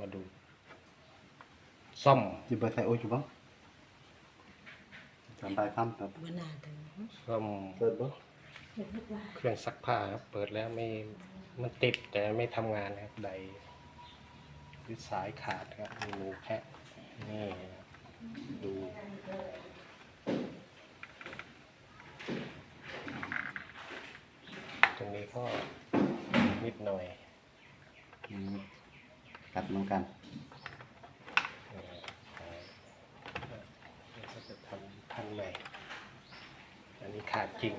มาดู ซ่อม Chị bật thầy ôi chú bóng Chọn bài thăm tập บนาถึงซ่อม Bật bóng เห็นว่าเครื่องซักผ้าครับ เปิดแล้วไม่มันติดแต่ไม่ทำงานนะครับใดคือสายขาดครับมีรูแพะนี่นะครับดูตรงนี้ก็นิดหน่อย กับน้องกันเราจะทำทางใหม่ อันนี้ขาดจริง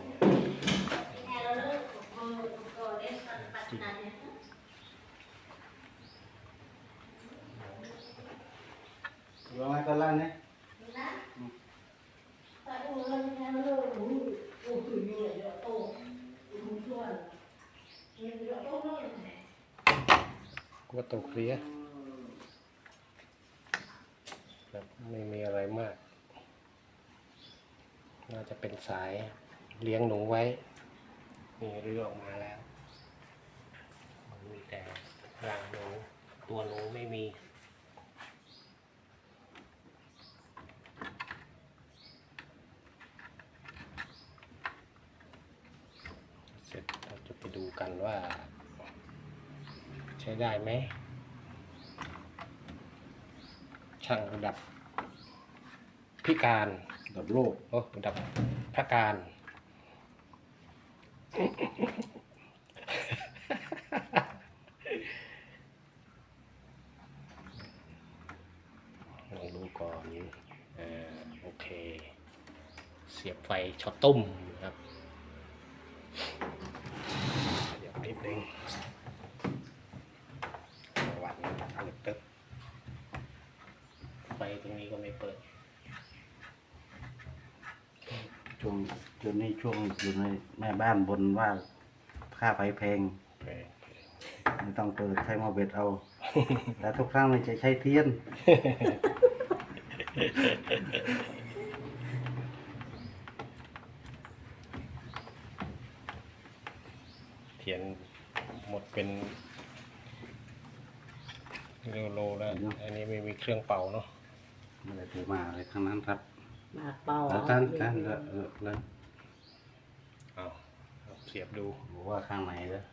จริงร้อยก็ลั่นนะ ก็ตกเคลียร์ครับไม่มีอะไรมาก น่าจะเป็นสายเลี้ยงหนูไว้ มีเรือออกมาแล้วมีแต่รังหนูตัวหนูไม่มีเสร็จเราจะไปดูกันว่า ใช้ได้ไหมช่างระดับพิการ Đập lô โอ้ระดับพระการลองดูก่อนอ่าโอเค เสียบไฟช็อตตุ้มนะครับ เดี๋ยวนิดนึงวัน เปิดตึ๊บไฟตรงนี้ก็ไม่เปิด ช่วงช่วงนี้ช่วงอยู่ในแม่บ้านบนว่าค่าไฟแพงแปลกไม่ต้องเปิดใช้หมาเบ็ดเอา แต่ทุกครั้งมันจะใช้เทียน เทียนหมดเป็น โลโลแล้ว อันนี้ไม่มีเครื่องเป่าเนาะไม่ได้ถือมาอะไรทั้งนั้นครับมาเป่าแล้วท่านท่านแล้วแล้วเอาเอาเสียบดูบอกว่าข้างไหนแล้ว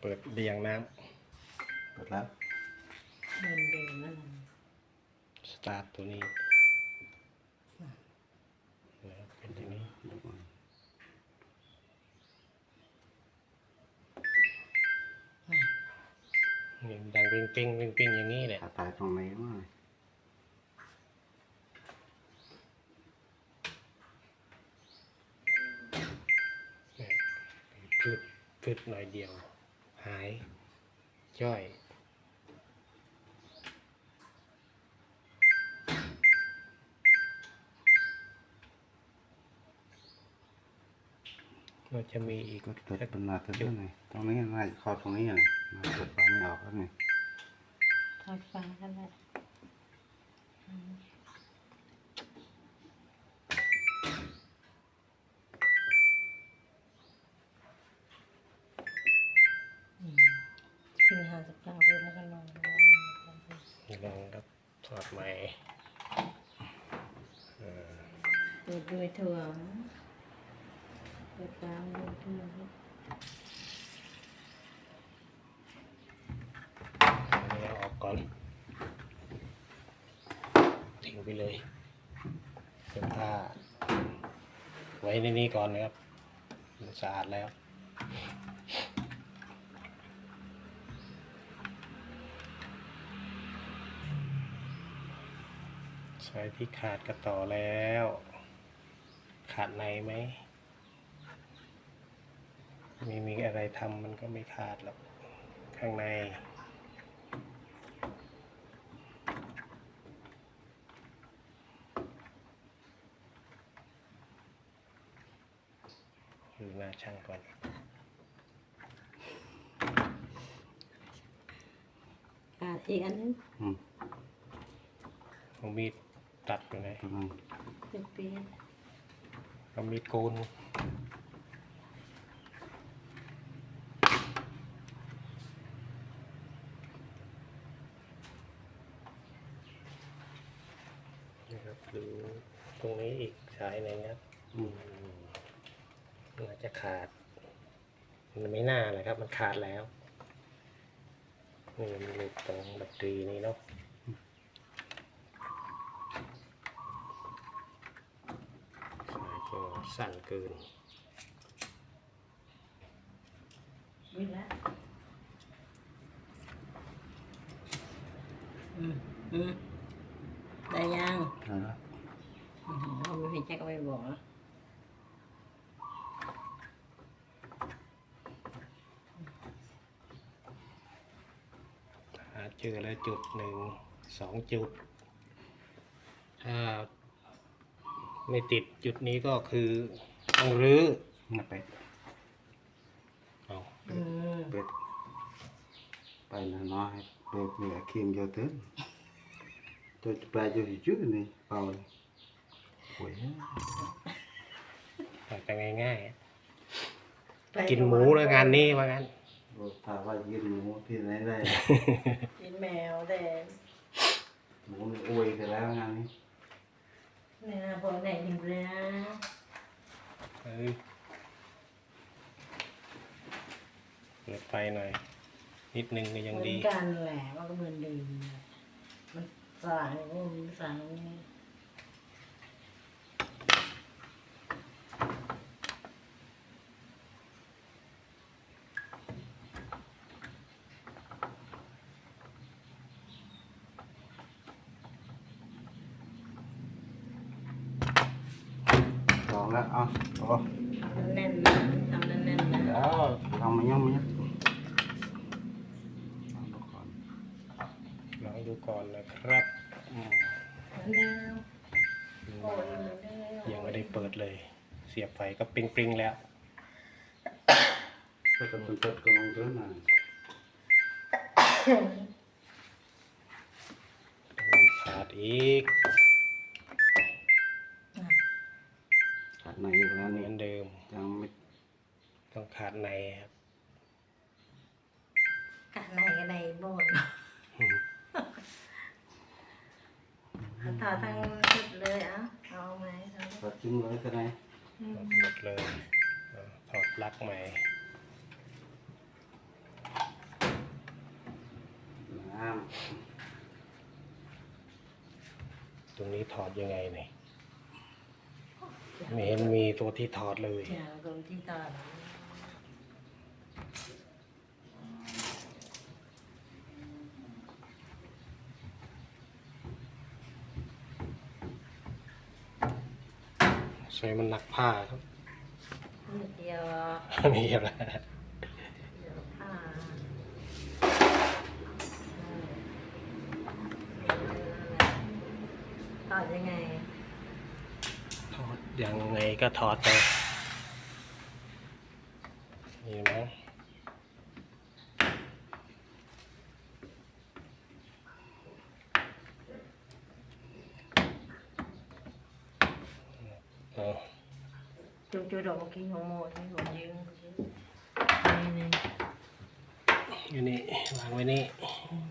เปิดเรียงน้เปิดแล้วเดินเดินนั่นน่ะำสตาร์ทตัวนี้นะครับเป็นอย่างนี้ ดังปิ้งปิ้งปิ้งปิ้งอย่างนี้แหละขาตายตรงไหนมั้งเนี่ยพืดพืดหน่อยเดียว หายย่อย ก็จะมีอีกก็เปิดเป็นมาตัวนี้ไงตรงนี้น่าจะเข้อตรงนี้เลยมาเปิดฟ้าไม่ออกแล้วไงทอดฟ้ากันแหละอืมกินห้าสิบเก้าเพื่อนกันนอนนี่ลองครับถอดใหม่เออเปิดด้วยเถื่อน เปิดฟ้าอนอันเอาออกก่อนทิ้งไปเลยเสื้อผ้าไว้ในนี้ก่อนนะครับมันสะอาดแล้วใช้ที่ขาดกระต่อแล้ว ขาดในไหม มีมีอะไรทำมันก็ไม่ขาดหรอกข้างในดูหน้าช่างก่อนอ่าอีกอันนึงอืมเอามีดตัดอยู่ไหนตรงนั้นเป็นปีนเอามีดโกน ตรงนี้ อีกสายหนึ่งครับอืมน่าจะขาด มันไม่น่าเลยครับ มันขาดแล้วนี่มันหลุดตรงแบตเตอรี่นี่เนาะสายก็สั้นเกิน วิ่งแล้วอืมอืมได้ยัง เอาละอื มเอาไม่พี่แจ็คก็ไม่บอกนะหาเจอแล้วจุดหนึ่งสองจุด ถ้าไม่ติดจุดนี้ก็คือต้องรื้อมาเป็ดเอาอืมเป็ดไปนะน้อยเป็ดมีอาคิมเยอะเต็มตัวจะไปจะอยู่ชื่อนี่เปล่าเลย โอ้ยปล่อยไปง่ายๆ กินหมูแล้วงานนี้ว่างั้นโอ้ถ้าว่ากินหมูที่ไหนได้ กินแมวแต่หมูนี่อวยกันแล้วงานนี้เนี่ยพอไหนถึงเลยนะเอ้ยเปิดไฟหน่อย นิดนึงก็ยังเหมือนดีกันแหละมันก็เหมือนเดิมมันสางก็มันสางนี่ แล้วเอาโอ้แน่นๆนะทำแน่นๆนะเดี๋ยวลองมาย่อมมาย่อมลองดูก่อนลองดูก่อนนะครับอืมเหมือนเดิมโอ้ยเหมือนเดิมยังไม่ได้เปิดเลย เสียบไฟก็ปริงปริงๆแล้ว ก็จะเป็นเป็ดก็ลงเดินหน่อยมีขาดอีก ขาดในอีกแล้วเหนี่มือนเดิมยังไม่ต้องขาดในครับ กะไหนก็ได้โบดต่อทั้งชุดเลยอะเอาไหมเอาตัดจิ้มเลยก็ได้หมดเลยเอาถอดปลั๊กใหม่น้ตรงนี้ถอดยังไงเนี่ย ไม่เห็นมีตัวที่ถอดเลยอย่าตรงที่ต่อใส่มันหนักผ้าครับ นิดเดียวมีอะไรเดี๋ยวผ้าต่อยังไง ถอด ยังไงก็ถอดไปนี่มั้งเอาจูจูดอกเมื่อกี้ของโมที่ผมยืมนี่นี่อยู่นี่วางไว้นี่อืม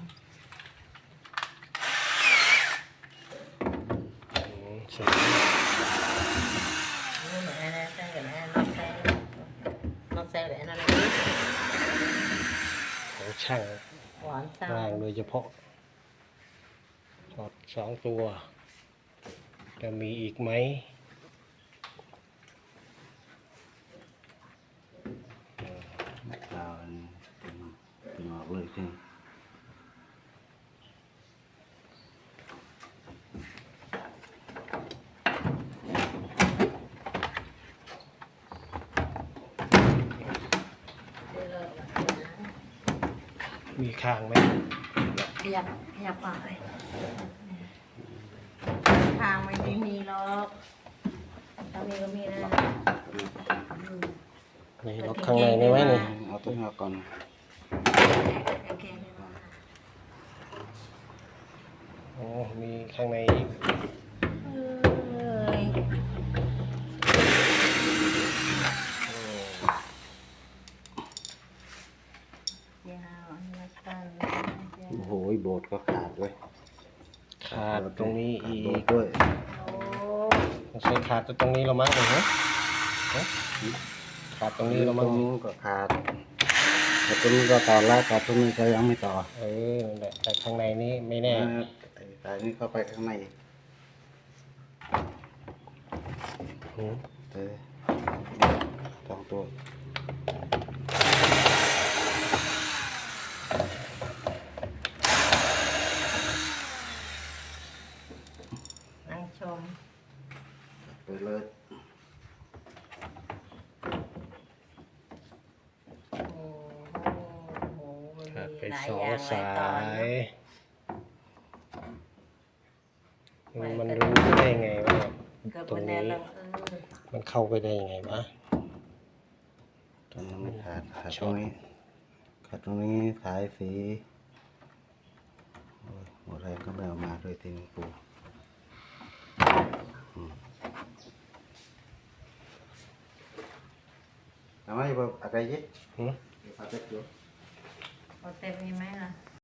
สวย นี่เหมือนอะไรใช่กับแอนนอกแซ่นอกแซ่แบบนั้นเลย ของ ช่างหวานซ่าล่างโดยเฉพาะถอดสองตัว จะมีอีกไหมำดาวอันนี้เป็นเป็นออกเลยใช่ไหม มีข้างไหมขยับขยับปากเลยทางไม่ได้มีหรอกตอนนี้ก็มีนะอืมนี่ล็อกข้างในนี่ไหมนี่เอาตัวนี้ก่อนโอเคเลยนะโอ้มีข้างในอีก เอ้ย ยาวมาตั้ง โอ้โหโบ สถ์ก็ขาดด้วยขาดตรงนี้อีขาดโบสกถ์ด้วยโอ้ใช้ขาดตรงนี้เรามั้งเหรอฮะขาดตรงนี้เราตมั้รงงนู้นก็ขาดแต่ตรงนี้ก็ต่อแล้วแต่ตรงนี้ก็ยังไม่ต่อ เออนั่นแหละแต่ข้างในนี้ไม่แน่เออไอ้สายนี้เข้าไปข้างในอืมเออสองตัว นั่งชม ไปเลยโอ้โหหมูมันขาดไปมีหลายสอองย่างหสาลายตอนยเนอะมันรู้ได้ไงว่าเกือบตรงวันแน่นี้แล้วเออมันเข้าไปได้ยังไงวะ ตรงนี้ไม่ขาดขาดชตรอบงนี้ขาดตรงนี้สายสีโอ้ยหมดแรงก็ไม่เอามาด้วยทีนี้ปูอืม เอาไหมบอก